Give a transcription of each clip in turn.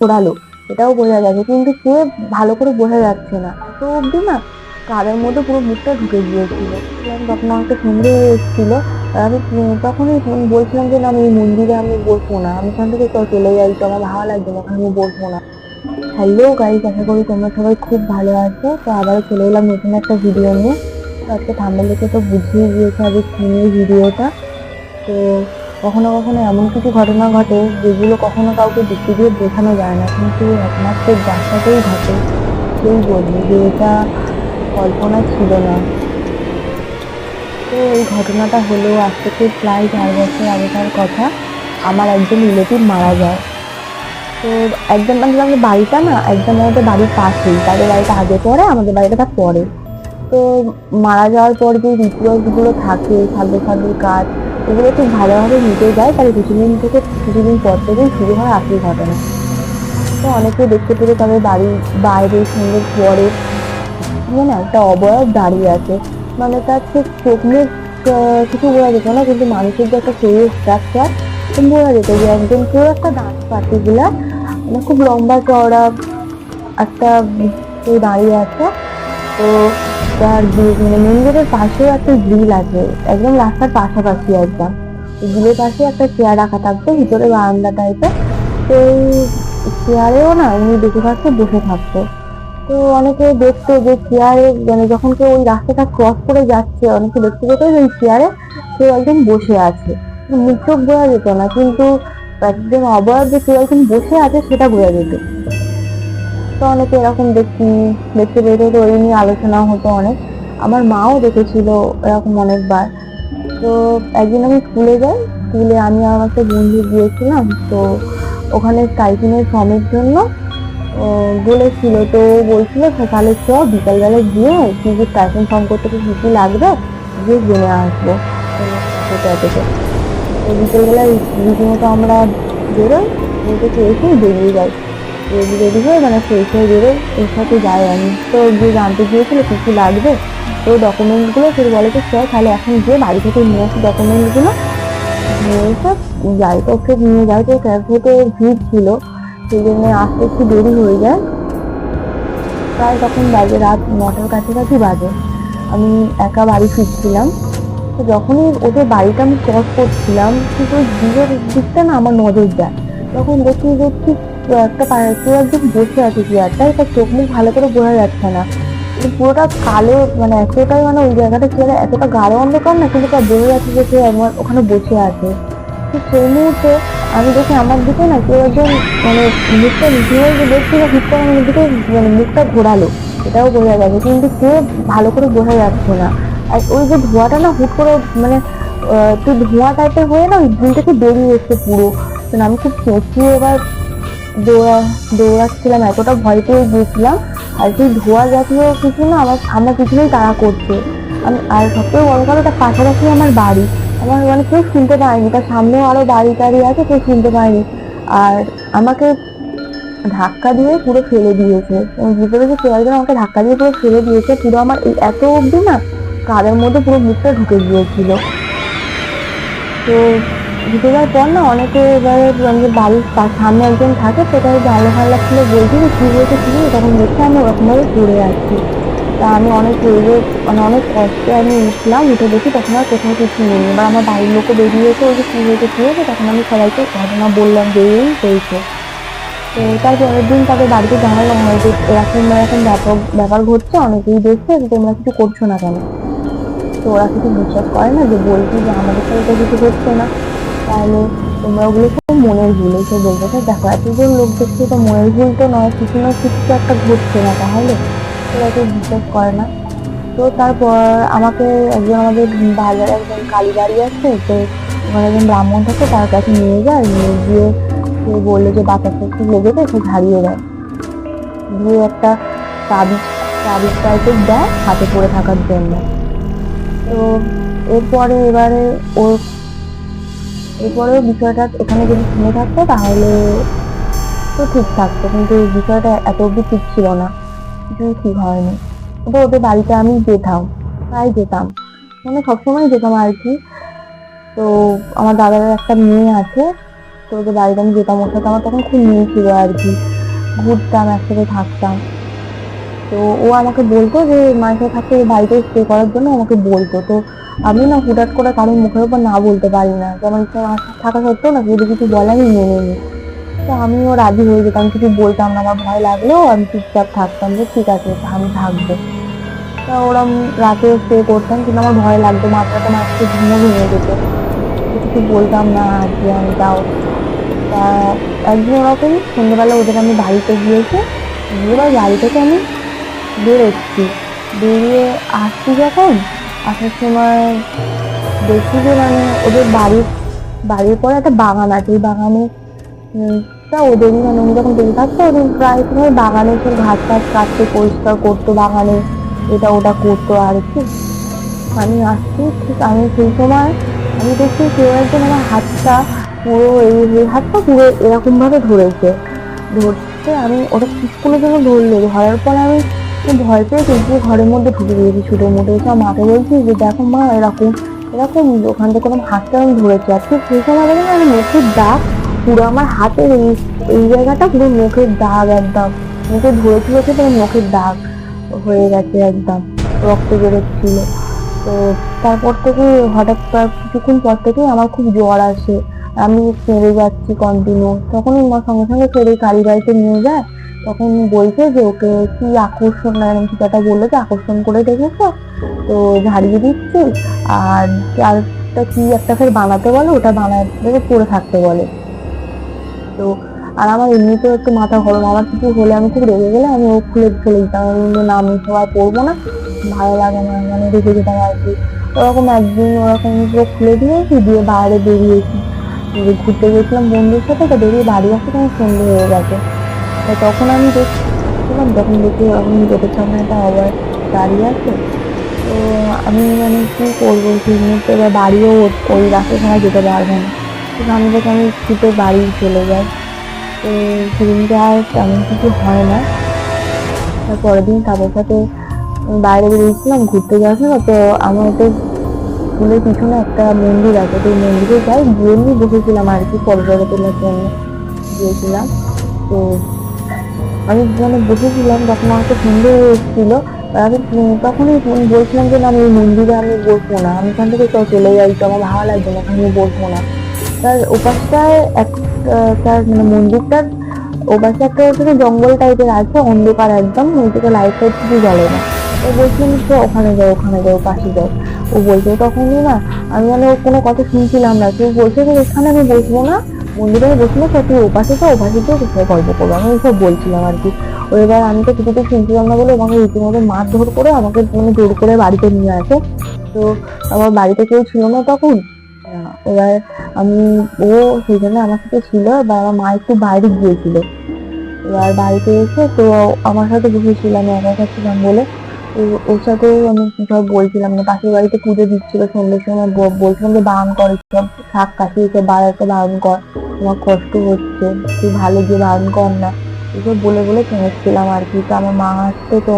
ঘোরালো এটাও বোঝা যাচ্ছে, কিন্তু কে ভালো করে বোঝা যাচ্ছে না। তো অব্দি না কাদের মধ্যে পুরো মুখটা ঢুকে গিয়েছিল। তখন আমাকে সন্দেহ এসেছিল আমি তখনই বলছিলাম যে, না, আমি এই মন্দিরে আমি বসবো না। আমি এখান থেকে চলে যাই। তো আমার ভালো লাগছে না ওখানে আমি বসবো না। হ্যালো গাইজ আশা করি তোমরা সবাই খুব ভালো আছো। তো আবারও চলে এলাম নতুন একটা ভিডিও নিয়ে। আজকে ঠান্ডা লেগে তো বুঝিয়ে দিয়েছে আগে ভিডিওটা তো কখনো কখনো এমন কিছু ঘটনা ঘটে যেগুলো কখনো কাউকে যুক্তি দিয়ে বোঝানো যায় না, কিন্তু একমাত্র যার সাথেই ঘটে সেই বলবে যে এটা কল্পনা ছিল না। তো এই ঘটনাটা হলো আজ থেকে প্রায় চার বছর আগেকার কথা। আমার একজন রিলেটিভ মারা যায়। তো একদম মানে আমাদের বাড়িটা না একদম আমাদের বাড়ির পাশেই। তাদের বাড়িটা আগে পড়ে আমাদের বাড়িটা তার পরে। তো মারা যাওয়ার পর যে রিচুয়ালসগুলো থাকে সাধু সাধুর কাজ এগুলো খুব ভালোভাবে মিটে যায়, তাহলে তার কিছুদিন থেকে কিছুদিন পর থেকেই শুরু হয় আসল ঘটনা। তো অনেকে দেখতে পেরে তাদের বাড়ির বাইরে সুন্দর পরে মানে একটা অবয়ব দাঁড়িয়ে আছে। মানে তার ঠিক চোখ মুখ কিছু বোঝা যেত না, কিন্তু মানুষের যে একটা শরীর স্ট্রাকচার বোঝা যেত যে একজন কেউ একটা দাঁত পার্টিকুলার মানে খুব লম্বা চওড়া একটা দাঁড়িয়ে আছে। তো গ্রি- মানে মেন গেটের পাশেও একটা গ্রিল আছে, একদম রাস্তার পাশাপাশি একদম। গ্রিলের পাশে একটা চেয়ার রাখা থাকতো, ভিতরে বারান্দা টাইপের তো চেয়ারেও না উনি বেশিরভাগটা বসে থাকতো। তো অনেকে দেখতো যে চেয়ারে মানে যখন কেউ ওই রাস্তাটা ক্রস করে যাচ্ছে, অনেকে দেখতে পেতো ওই চেয়ারে কেউ একজন বসে আছে। মুখ চোখ বোঝা যেত না, কিন্তু একদম অবয়ব যে কেউ একজন বসে আছে, সেটা বোঝা যেত। তো অনেকে এরকম দেখি, দেখতে পেতো তো ওই নিয়ে আলোচনা হতো অনেক। আমার মাও দেখেছিল এরকম অনেকবার। তো একদিন আমি স্কুলে যাই, স্কুলে আমি আমার একটা বন্ধু গিয়েছিলাম, তো ওখানে স্টাইপিনের ফর্মের জন্য বলেছিল, তো বলছিল "তো তাহলে চ, বিকালবেলা গিয়ে কি কি স্টাইপেন ফর্ম করতে কি কি লাগবে, গিয়ে জেনে আসব। সেটা থেকে তো বিকেলবেলা রীতিমতো আমরা বেরোই, বলতে চেয়েছি বেরিয়ে যাই। রেডি হয়ে মানে ফ্রেশ হয়ে বেরোই, এর সাথে যাই আমি। তো যে জানতে গিয়েছিল কী কী লাগবে, তো ডকুমেন্টসগুলো সে বলে যে স্যার তাহলে এখন গিয়ে বাড়ি থেকে নিয়ে আসি ডকুমেন্টসগুলো নিয়ে এসে যাই তো ওকে নিয়ে যাই, তো ক্যাফেতে ভিড় ছিল, সেই জন্য আসতে একটু দেরি হয়ে যায়। প্রায় তখন বাজে রাত নটার কাছাকাছি বাজে। আমি একা বাড়ি ফিরছিলাম। তো যখনই ওদের বাড়িটা আমি ক্রস করছিলাম কিন্তু ওই দিকটা না আমার নজর যায় তখন দেখি যে ঠিক একটা পা- কেউ একজন বসে আছে চেয়ারটায় তার চোখ মুখ ভালো করে বোঝা যাচ্ছে না। পুরোটা কালো মানে এতটাই মানে ওই জায়গাটা চেয়ারে এতটা গাঢ় অন্ধকার না, কিন্তু তার বোঝা যাচ্ছে যে সে আমার ওখানে বসে আছে। তো সেই মুহূর্তে আমি দেখি আমার দিকে না কেউ একজন মানে মুখটা ঘুরে যে দেখছিল হুট করে আমার দিকে মানে মুখটা ঘোরালো। এটাও বোঝা যাবে, কিন্তু কে ভালো করে বোঝা যাচ্ছে না। আর ওই যে ধোঁয়াটা না হুট করে মানে একটু ধোঁয়া টাইপের হয়ে না ওই থেকে বেরিয়ে এসছে পুরো। আমি খুব চেঁচিয়ে এবার দৌড়া, দৌড়াচ্ছিলাম, এতটা ভয় পেয়ে গিয়েছিলাম। আর সেই ধোঁয়া জাতীয় কিছু না, আমার আমার পিছনেই তারা করছে। আমি, আর সবথেকে বড় কথা তার পাশাপাশি আমার বাড়ি। আমার মানে কেউ শুনতে পায়নি তার সামনেও আরও বাড়ি টাড়ি আছে, কেউ শুনতে পায়নি আর আমাকে ধাক্কা দিয়ে পুরো ফেলে দিয়েছে। বুঝতে পেরেছি কেউ একজন আমাকে ধাক্কা দিয়ে পুরো ফেলে দিয়েছে, পুরো আমার এই এত অবধি না, কাদের মধ্যে পুরো মুখটা ঢুকে গিয়েছিল। তো ঢুকে যাওয়ার পর না অনেকে এবারে মানে বাড়ির সামনে একজন থাকে, সেটা ভালো ভালো খুলে বলছি যে, কী হয়েছে কী হয়েছে? তখন দেখছি আমি ওরকমভাবে পড়ে আছি তা আমি অনেক রেগে মানে অনেক কষ্টে আমি উঠলাম, উঠে দেখি তখন আর কোথাও কিছু নেই। এবার আমার বাড়ির লোকও বেরিয়েছে, ওই যে কী হয়েছে কী হয়েছে? তখন আমি সবাইকে ঘটনা বললাম এই, হয়েছে। তো তার পরের দিন তাদের বাড়িতে জানালাম, হয়, যে এরকম এরকম ব্যাপক, ব্যাপার ঘটছে, অনেকেই দেখছে, যে তোমরা কিছু করছ না কেন? তো ওরা কিছু বিশ্বাস করে না, যে বলছি যে, আমাদের সাথে কিছু হচ্ছে না। তাহলে তোমরা ওগুলো সব মনের ভুল এসে বলবে। স্যার দেখো, এতজন লোক দেখছে তো মনের ভুল তো নয়, কিছু না কিছু তো একটা ঘটছে না তাহলে? ওরা কেউ বিশ্বাস করে না। তো তারপর আমাকে একজন আমাদের বাজারে একজন কালীবাড়ি আছে, তো ওখানে একজন ব্রাহ্মণ থাকে, তার কাছে নিয়ে যায়, নিয়ে গিয়ে সে বলল যে, বাচ্চাটা একটু লেগেছে সে ঝাড়িয়ে দেয় দিয়ে একটা তাবিজ তাবিজ টাইপের দেয় হাতে পড়ে থাকার জন্য। তো এরপরে এবারে ওর এরপরে বিষয়টা এখানে যদি শুনে থাকতো, তাহলে তো ঠিক থাকতো, কিন্তু এই বিষয়টা এত অব্দি ঠিক ছিল না কিছুই ঠিক হয়নি। তো ওদের বাড়িতে আমি যেতাম, প্রায় যেতাম। মানে সবসময় যেতাম আর কি। তো আমার দাদার একটা মেয়ে আছে, তো ওদের বাড়িতে আমি যেতাম, ওর সাথে আমার তখন খুব মেয়ে ছিল আর কি। ঘুরতাম, একসাথে থাকতাম। তো ও আমাকে বলতো যে, মায়ের থাকতে বাড়িতে স্টে করার জন্য আমাকে বলতো। তো আমি না হুটহাট করে কারোর মুখের উপর না বলতে পারি না। যে আমার ইচ্ছা থাকা সত্ত্বেও না যদি কিছু বলে আমি মেনে নিই তো আমিও রাজি হয়ে যেতাম, কিছু বলতাম না, আমার ভয় লাগলেও আমি চুপচাপ থাকতাম যে, ঠিক আছে, আমি থাকব। তা ওরম রাতে স্টে করতাম, কিন্তু আমার ভয় লাগতো মাত্রাটা মাত্র ঘুমো ভেঙে যেত। কিছু বলতাম না, আজকে আমি তাও তা একদিন ওরকম সন্ধ্যেবেলা ওদের আমি বাড়িতে গিয়েছি। গিয়ে এবার বাড়ি থেকে আমি বেরোচ্ছি। বেরিয়ে আসছি যখন, আসার সময় দেখি যে মানে ওদের বাড়ির বাড়ির পরে একটা বাগান আছে। ওই বাগানে তা ওদেরই মানে যখন বেরিয়ে থাকতো ওদের প্রায় সময় বাগানে সব ঘাস টাস কাটতে, পরিষ্কার করতো বাগানে, এটা ওটা করতো আর কি। আমি আসছি, ঠিক আমি সেই সময়, আমি দেখছি কেউ একজন আমার হাতটা পুরো এই হাতটা পুরো এরকম ভাবে ধরেছে। ধরতে আমি ওটা স্কুলের জন্য ধরলো, ধরার পর আমি ভয় পেয়ে কিন্তু ঘরের মধ্যে ঢুকে গিয়েছি ছুটে মুটে এসে আমার মাকে বলছি যে, দেখো মা, এরকম এরকম ওখান থেকে আমার হাতটা আমি ধরেছি। আজকে সেই সময় দেখে আমি মুখের দাগ পুরো আমার হাতের এই এই জায়গাটা পুরো মুখের দাগ একদম। মুখে ধরেছিল সে পুরো মুখের দাগ হয়ে গেছে একদম, রক্ত বেরোচ্ছিল। তো তারপর থেকে হঠাৎ কিছুক্ষণ পর থেকেই আমার খুব জ্বর আসে। আমি সেরে যাচ্ছি কন্টিনিউ তখন মা সঙ্গে সঙ্গে সেরে কালী বাড়িতে নিয়ে যায়। তখন বলছে যে ওকে কি আকর্ষণ না এরকম কিছু একটা বলল যে আকর্ষণ করে দেখেছ? তো ঝাড়িয়ে দিচ্ছি। আর চারটা কি একটা ফের বানাতে বলে ওটা বানাতে পড়ে থাকতে বলে। তো আর আমার এমনিতেও একটু মাথা গরম। আমার কিছু হলে আমি খুব রেগে গেলে আমি ও খুলে চলে দিতাম আমি বলব, না আমি সবাই পড়ব না। ভালো লাগে না মানে রেখে যেতাম আর কি। ওরকম একদিন ওরকম পুরো খুলে দিয়েছি দিয়ে বাইরে বেরিয়েছি। ঘুরতে গেছিলাম বন্ধুর সাথে তো বেরিয়ে বাড়ি আসতে তখন সন্ধে হয়ে গেছে। তখন আমি দেখছিলাম, তখন দেখি ওরকম গেটের সামনে একটা আবার দাঁড়িয়ে আছে। তো আমি মানে কি করব, সেই মুহূর্তে এবার বাড়িও ওই রাস্তা ছাড়া যেতে পারব না। তো আমি থেকে আমি ছুটে বাড়ি চলে যাই। তো সেদিনকে আর তেমন কিছু হয় না। পরের দিন তাদের সাথে বাইরে বেরিয়েছিলাম, ঘুরতে যাওয়ার সময়। তো আমাদের স্কুলের পিছনে একটা মন্দির আছে, তো মন্দিরে যাই। গিয়ে বসেছিলাম আর কি, ফটো তোলার জন্য গিয়েছিলাম। তো আমি মানে বসেছিলাম, তখন আমাকে সন্ধে হয়ে এসেছিল আমি তখনই বলছিলাম যে, না, আমি এই মন্দিরে আমি বসবো না। আমি ওখান থেকে তো চলে যাই, তো আমার ভালো লাগছে না, আমি বসবো না। তার ওপাশটায় এক, তার মানে মন্দিরটার ওপাশে একটা ওখানে জঙ্গল টাইপের আছে, অন্ধকার একদম ওই থেকে লাইট টাইট কিছু জ্বলে না। ও বলছিলাম যে ওখানে যাও ওখানে যাও পাশে যাও ও বলছে, তখনই না, আমি মানে ওর কোনো কথা শুনছিলাম না। কেউ বলছে যে এখানে আমি বসবো না মন্দিরে বসবো না তুই তো গিয়ে কোথায় গল্প করব। আমি এইসব বলছিলাম আর কি। এবার আমি তো কিছুতেই শুনছিলাম না বলে আমাকে রীতিমতো মারধর করে আমাকে মানে জোর করে বাড়িতে নিয়ে আসে। তো আমার বাড়িতে কেউ ছিল না তখন। এবার আমি, ও সেই জন্য আমার সাথে ছিল এবার আমার মা একটু বাইরে গিয়েছিল। এবার বাড়িতে এসে তো আমার সাথে বসেছিল, আমি একা ছিলাম বলে। তো ওর সাথে আমি সব বলছিলাম না পাশের বাড়িতে পুজো দিচ্ছিল সন্ধ্যের সময় বলছিলাম যে বারণ কর শাক কাশি এসে বাড়াতে বারণ কর। তোমার কষ্ট হচ্ছে, তুই ভালো যে বারণ কর না। এসব বলে বলে চেঁচাচ্ছিলাম আর কি। তো আমার মা আসতে তো,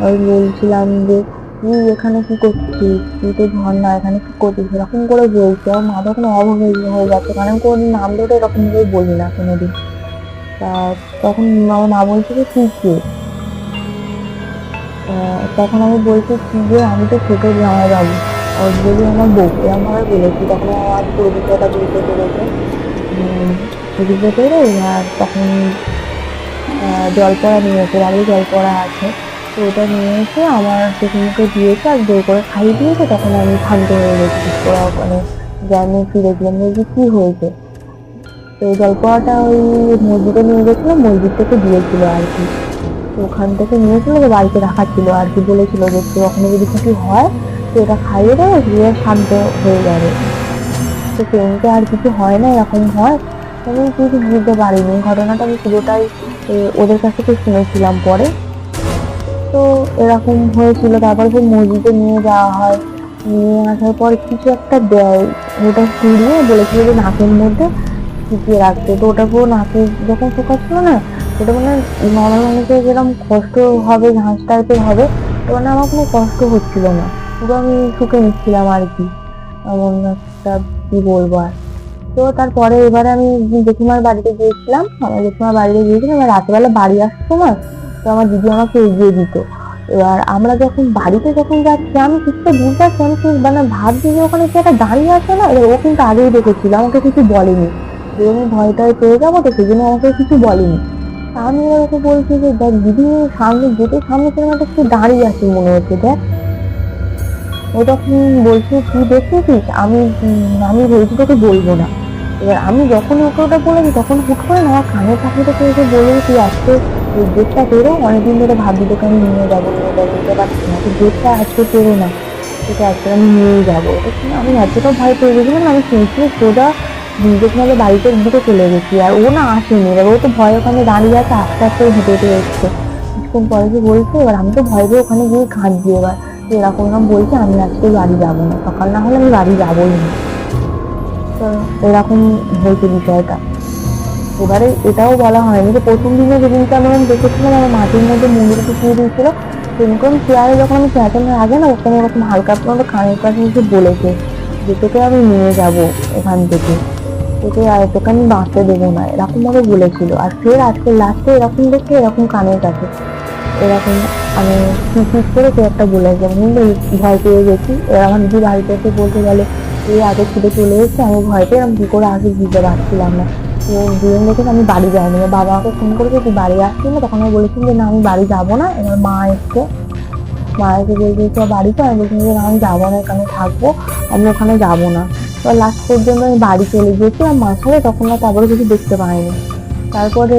আমি বলছিলাম যে, তুই এখানে কি করছিস? তুই তো ঝর্ণা এখানে কি করছিস? এরকম করে বলছে। আমার মা তখন অবাক হয়ে হয়ে যাচ্ছে। কারণ আমি কোনোদিন নাম ধরে এরকম ভাবে বলি না কোনোদিন। তা তখন আমার মা বলছে যে, তুই কে? তখন আমি বলছি কি যে আমি তো ছোট জামাই বাবু। যদি আমার বউকে আমার বলেছি। তখন আমার বুঝতে পেরেছে। উম, বুঝতে পেরে আর তখন জলপড়া নিয়ে এসে বাড়ি জলপড়া আছে। তো ওটা নিয়ে এসে আমার সেখানকে দিয়েছে আর জোর করে খাইয়ে দিয়েছে। তখন আমি শান্ত হয়ে গেছি। করে মানে গ্রামে ফিরে গেলাম বলছি কি হয়েছে? তো জলপড়াটা ওই মসজিদে নিয়ে গেছিলাম মসজিদ থেকে দিয়েছিল আর কি। তো ওখান থেকে নিয়েছিল যে বাড়িতে রাখা ছিল আর কি, বলেছিল যে তো কখনো যদি কিছু হয়, তো এটা খাইয়ে দেবে দিয়ে শান্ত হয়ে যাবে। তো সেদিনকে আর কিছু হয় না, এরকম হয়। আমি কিছু বুঝতে পারিনি, ঘটনাটা আমি পুরোটাই ওদের কাছ থেকে শুনেছিলাম পরে। তো এরকম হয়েছিল, তারপর ফের মসজিদে নিয়ে যাওয়া হয়। নিয়ে আসার পর কিছু একটা দেয়, ওটা কুড়িয়ে বলেছিল যে নাকের মধ্যে শুকিয়ে রাখতে। তো ওটা পুরো নাকে যখন শুকাচ্ছিল না ওটা মানে নর্মাল মানুষের যেরকম কষ্ট হবে ঝাঁস টাইপের হবে, তো মানে আমার কোনো কষ্ট হচ্ছিল না। পুরো আমি শুকে নিচ্ছিলাম আর কি। এমন একটা কি বলব আর। তো তারপরে এবারে আমি জেঠিমার বাড়িতে গিয়েছিলাম। আমার জেঠিমার বাড়িতে গিয়েছিলাম এবার রাতেবেলা বাড়ি আসতে সময় তো আমার দিদি আমাকে এগিয়ে দিত। এবার আমরা যখন বাড়িতে যখন যাচ্ছি, আমি কিছুটা বুঝতে পারছি, আমি মানে ভাবছি যে ওখানে কি একটা দাঁড়িয়ে আছে না, এবার ও কিন্তু আগেই দেখেছিল, আমাকে কিছু বলেনি। যে আমি ভয় টয় পেয়ে যাব তো, সেই জন্য আমাকে কিছু বলেনি। আমি ওকে বলছি যে দেখ দিদি সামনে গেটের সামনে সেরকম একটা কিছু দাঁড়িয়ে আছে মনে হচ্ছে দেখ। ও তখন বলছে তুই দেখেছিস? আমি আমি বলছি তোকে বলব না। এবার আমি যখন ওকে ওটা বলেছি তখন হুট করে না কানের পাখি থেকে এসে বলল যে, তুই আজকে ওই গেটটা পেরো অনেকদিন ধরে ভাবছি তোকে আমি নিয়ে যাব নিয়ে যাব নিতে পারছি না তুই গেটটা আজকে পেরো না তোকে আজকে আমি নিয়ে যাব। তো আমি এতটা ভয় পেয়ে গেছিলাম আমি শুনছি সোজা নিজেকে বাড়িতে দিকে চলে গেছি আর ও না আসেনি। এবার ও তো ভয় ওখানে দাঁড়িয়ে আছে, আস্তে আস্তে হেঁটে হেঁটে এসছে। কিছুক্ষণ পরে যে বলছে, এবার আমি তো ভয় পেয়ে ওখানে গিয়ে কাঁদছি এবার। এরকম এরকম বলছে, আমি আজকে বাড়ি যাব না। সকাল না হলে আমি বাড়ি যাবোই না। তো এরকম হয়েছে বিষয়টা। এবারে এটাও বলা হয়নি যে প্রথম দিনে যেদিনকে আমি দেখেছিলাম, আমার মাটির মধ্যে মন্দির শুয়ে দিয়েছিল সেরকম চেয়ারে যখন আমি চেঁচানোর আগে না, ওখানে এরকম হালকা করে কানের কাছে বলেছে যে তোকে আমি নিয়ে যাব এখান থেকে। তোকে আর তোকে আমি বাঁচতে দেবো না। এরকম ভাবে বলেছিল। আর ফের আজকে লাস্টে এরকম দেখে এরকম কানের কাছে। এরকম আমি কি করে কেউ একটা বলে আমি ভয় পেয়ে গেছি। আমার দিদি বাড়িতে এসে বলতে গেলে এই আগে ছুটে চলে এসেছে। আমি ভয় পেয়ে আমি কী করে আগে বুঝতে পারছিলাম না। তো দুজন দেখে আমি বাড়ি যাইনি। বাবা আমাকে ফোন করেছে, তুই বাড়ি আসছিস না? তখন আমি বলেছি যে, না, আমি বাড়ি যাব না। এবার মা এসছে। মা এসে বলছে বাড়িতে আমি বলছি যে না, আমি যাব না, এখানে থাকব। আমি ওখানে যাব না। তো লাস্ট পর্যন্ত আমি বাড়ি চলে গেছি আর মার সাথে তখন আর তারপরে কিছু দেখতে পাইনি। তারপরে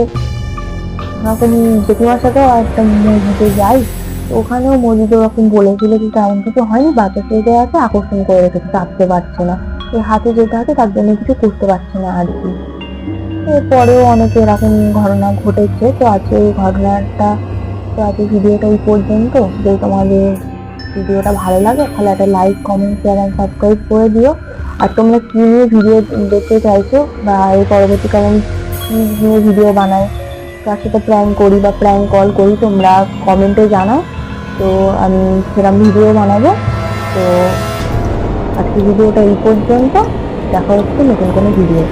এখন জেঠিমার সাথেও একটা মসজিদে যাই ওখানেও মসজিদে ওরকম বলেছিল যে তেমন কিছু হয়নি, বাচ্চা ছেলে আছে আকর্ষণ করে রেখেছে চাপতে পারছে না। ওই হাতে যেতে হাতে তার জন্য কিছু করতে পারছে না আর কি। এরপরেও অনেক এরকম ঘটনা ঘটেছে, তো আজকে এই ঘটনাটা, তো আজকে ভিডিওটা এই পর্যন্ত। যদি তোমাদের ভিডিওটা ভালো লাগে, তাহলে একটা like comment share and subscribe করে দিও। আর তোমরা কি নিয়ে ভিডিও দেখতে চাইছো? বা এই পরবর্তীকালে আমি কি নিয়ে ভিডিও বানাই কার সাথে প্র্যাঙ্ক করি বা প্র্যাঙ্ক কল করি তোমরা কমেন্টে জানাও। তো আমি সেরকম ভিডিও বানাবো। তো আজকে ভিডিওটা এই পর্যন্ত। দেখা হচ্ছে নতুন কোনো ভিডিও